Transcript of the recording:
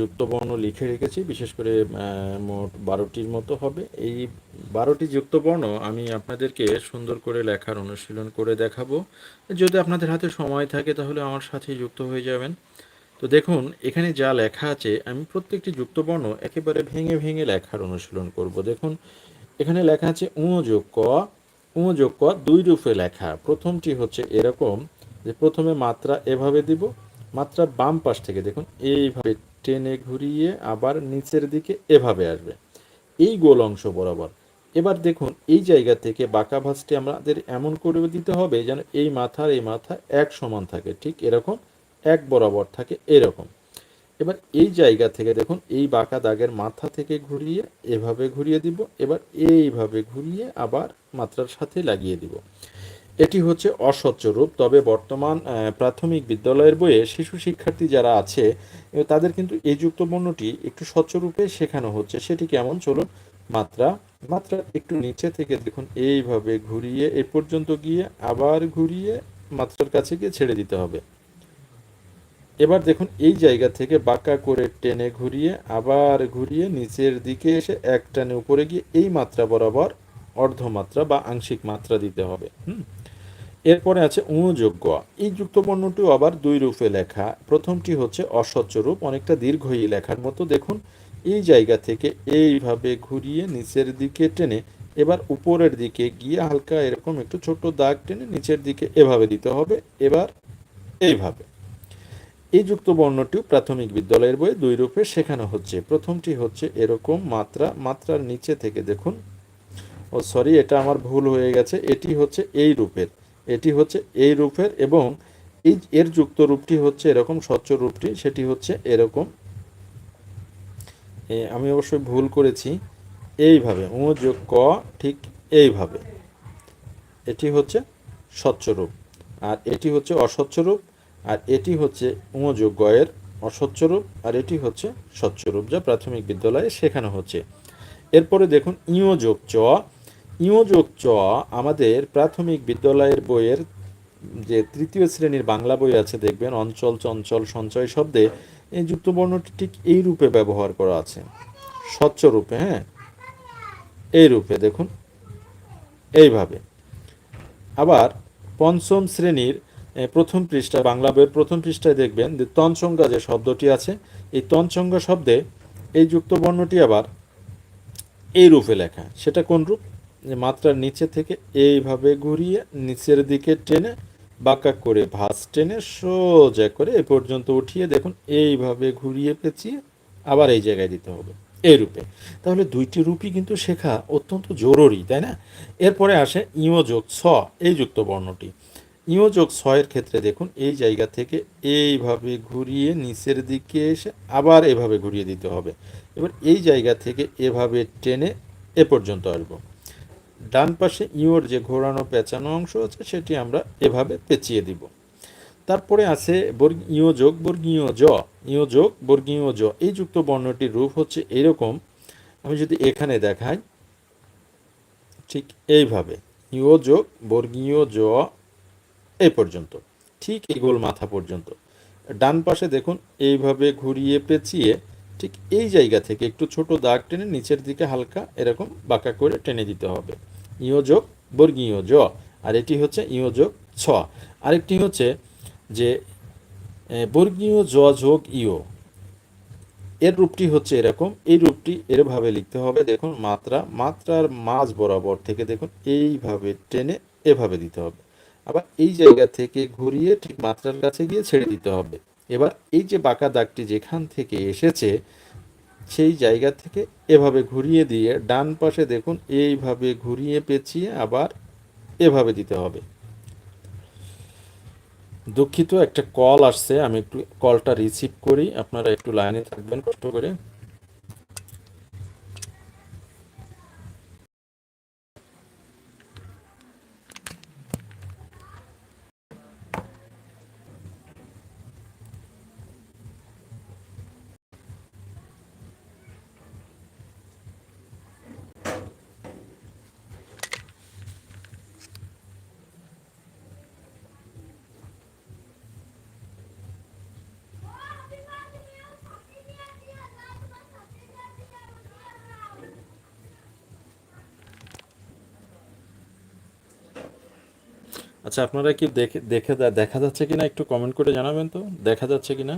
যুক্ত বর্ণ লিখে রেখেছি, বিশেষ করে মোট বারোটির মতো হবে। এই বারোটি যুক্ত বর্ণ আমি আপনাদেরকে সুন্দর করে লেখার অনুশীলন করে দেখাবো। যদি আপনাদের হাতে সময় থাকে, তাহলে আমার সাথে যুক্ত হয়ে যাবেন। তো দেখুন, এখানে যা লেখা আছে, আমি প্রত্যেকটি যুক্ত বর্ণ একেবারে ভেঙে ভেঙে লেখার অনুশীলন করব। দেখুন, এখানে লেখা আছে, উঁ যোগ ক, উঁ যোগ ক, দুই রূপে লেখা। প্রথমটি হচ্ছে এরকম যে প্রথমে মাত্রা এভাবে দিব, মাত্রার বাম পাশ থেকে, দেখুন, এইভাবে টেনে ঘুরিয়ে আবার নিচের দিকে এভাবে আসবে। এই গোল অংশ বরাবর। এবার দেখুন, এই জায়গা থেকে বাঁকা ভাঁজটি আমাদের এমন করে দিতে হবে যেন এই মাথার এই মাথা এক সমান থাকে। ঠিক এরকম, এক বরাবর থাকে এরকম। এবার এই জায়গা থেকে দেখুন, এই বাঁকা দাগের মাথা থেকে ঘুরিয়ে এভাবে ঘুরিয়ে দিব। এবার এইভাবে ঘুরিয়ে আবার মাত্রার সাথে লাগিয়ে দিব। এটি হচ্ছে অস্বচ্ছ রূপ। তবে বর্তমান প্রাথমিক বিদ্যালয়ের বইয়ে শিশু শিক্ষার্থী যারা আছে তাদের কিন্তু এই যুক্ত বর্ণটি একটু স্বচ্ছ রূপে শেখানো হচ্ছে। সেটি কেমন? চলুন মাত্রা মাত্রা একটু নিচে থেকে দেখুন। এইভাবে ঘুরিয়ে এ পর্যন্ত গিয়ে আবার ঘুরিয়ে মাত্রার কাছে গিয়ে ছেড়ে দিতে হবে। এবার দেখুন, এই জায়গা থেকে বাঁকা করে টেনে ঘুরিয়ে, আবার ঘুরিয়ে নিচের দিকে এসে এক টানে উপরে গিয়ে এই মাত্রা বরাবর অর্ধমাত্রা বা আংশিক মাত্রা দিতে হবে। হুম? এরপরে আছে অনুযোগ্য। এই যুক্ত বর্ণটিও আবার দুই রূপে লেখা। প্রথমটি হচ্ছে অস্বচ্ছ রূপ, অনেকটা দীর্ঘই লেখার মতো। দেখুন, এই জায়গা থেকে এইভাবে ঘুরিয়ে নিচের দিকে টেনে, এবার উপরের দিকে গিয়ে হালকা এরকম একটু ছোট দাগ টেনে নিচের দিকে এভাবে দিতে হবে, এবার এইভাবে। এই যুক্ত বর্ণটিও প্রাথমিক বিদ্যালয়ের বইয়ে দুই রূপে শেখানো হচ্ছে। প্রথমটি হচ্ছে এরকম মাত্রা, মাত্রার নিচে থেকে দেখুন। ও সরি, এটা আমার ভুল হয়ে গেছে। এটি হচ্ছে এই রূপের। এটি হচ্ছে এই রূপের এবং এই এর যুক্ত রূপটি হচ্ছে এরকম স্বচ্ছ রূপটি, সেটি হচ্ছে এরকম। আমি অবশ্যই ভুল করেছি। এইভাবে ও যোগ ক ঠিক এইভাবে। এটি হচ্ছে স্বচ্ছ রূপ। আর এটি হচ্ছে অস্বচ্ছ রূপ, আর এটি হচ্ছে উ যোগ গয়ের অস্বচ্ছ রূপ, আর এটি হচ্ছে স্বচ্ছ রূপ যা প্রাথমিক বিদ্যালয়ে শেখানো হচ্ছে। এরপরে দেখুন ইও যোগ চ ইও যোগ চ আমাদের প্রাথমিক বিদ্যালয়ের বইয়ের যে তৃতীয় শ্রেণির বাংলা বই আছে, দেখবেন, অঞ্চল, চঞ্চল, সঞ্চয় শব্দে এই যুক্ত বর্ণটি ঠিক এই রূপে ব্যবহার করা আছে। স্বচ্ছ রূপে হ্যাঁ? এই রূপে, দেখুন। এইভাবে। আবার পঞ্চম শ্রেণির প্রথম পৃষ্ঠা, বাংলা বইয়ের প্রথম পৃষ্ঠায় দেখবেন যে তনসংজ্ঞা যে শব্দটি আছে, এই তনসংজ্ঞা শব্দে এই যুক্ত বর্ণটি আবার এই রূপে লেখা। সেটা কোন রূপ? মাত্রার নিচে থেকে এইভাবে ঘুরিয়ে নিচের দিকে টেনে বাঁকা করে ভাঁজ টেনে সোজা করে এ পর্যন্ত উঠিয়ে দেখুন, এইভাবে ঘুরিয়ে পেঁচিয়ে আবার এই জায়গায় দিতে হবে এই রূপে। তাহলে দুইটি রূপই কিন্তু শেখা অত্যন্ত জরুরি, তাই না? এরপরে আসে ইও যোগ ছ, এই যুক্ত বর্ণটি। ইও যোগ ছয়ের ক্ষেত্রে দেখুন, এই জায়গা থেকে এইভাবে ঘুরিয়ে নিচের দিকে এসে আবার এভাবে ঘুরিয়ে দিতে হবে। এবার এই জায়গা থেকে এভাবে টেনে এ পর্যন্ত আসব। ডান পাশে ইওর যে ঘোরানো পেঁচানো অংশ আছে, সেটি আমরা এভাবে পেঁচিয়ে দিব। তারপরে আছে বর্গ ইও যোগ বর্গীয় জ। ইও যোগ বর্গীয় জ। এই যুক্ত বর্ণটির রূপ হচ্ছে এরকম। আমি যদি এখানে দেখাই, ঠিক এইভাবে। ইও যোগ বর্গীয় জ এই পর্যন্ত। ঠিক এই গোল মাথা পর্যন্ত। ডান পাশে দেখুন, এইভাবে ঘুরিয়ে পেঁচিয়ে ঠিক এই জায়গা থেকে একটু ছোট দাগ টেনে নিচের দিকে হালকা এরকম বাঁকা করে টেনে দিতে হবে। যোগ বর্গীয় জ। আর এটি হচ্ছে যোগ ছ। আরেকটি হচ্ছে যে বর্গীয় জ যোগ ইও এর রূপটি হচ্ছে এরকম। এই রূপটি এরভাবে লিখতে হবে, দেখুন, মাত্রা, মাত্রার মাঝ বরাবর থেকে দেখুন, এইভাবে টেনে এভাবে দিতে হবে। আবার এই জায়গা থেকে ঘুরিয়ে ঠিক মাত্রার কাছে গিয়ে ছেড়ে দিতে হবে। এবার এই যে বাঁকা দাগটি যেখান থেকে এসেছে, সেই জায়গা থেকে এভাবে ঘুরিয়ে দিয়ে ডান পাশে দেখুন, এইভাবে ঘুরিয়ে পেঁচিয়ে আবার এভাবে দিতে হবে। দুঃখিত, একটা কল আসছে, আমি একটু কলটা রিসিভ করি, আপনারা একটু লাইনে থাকবেন, কষ্ট করে। আচ্ছা আপনারা কি দেখে দেখে দেখা যাচ্ছে কিনা? একটু কমেন্ট করে জানাবেন তো। দেখা যাচ্ছে কিনা?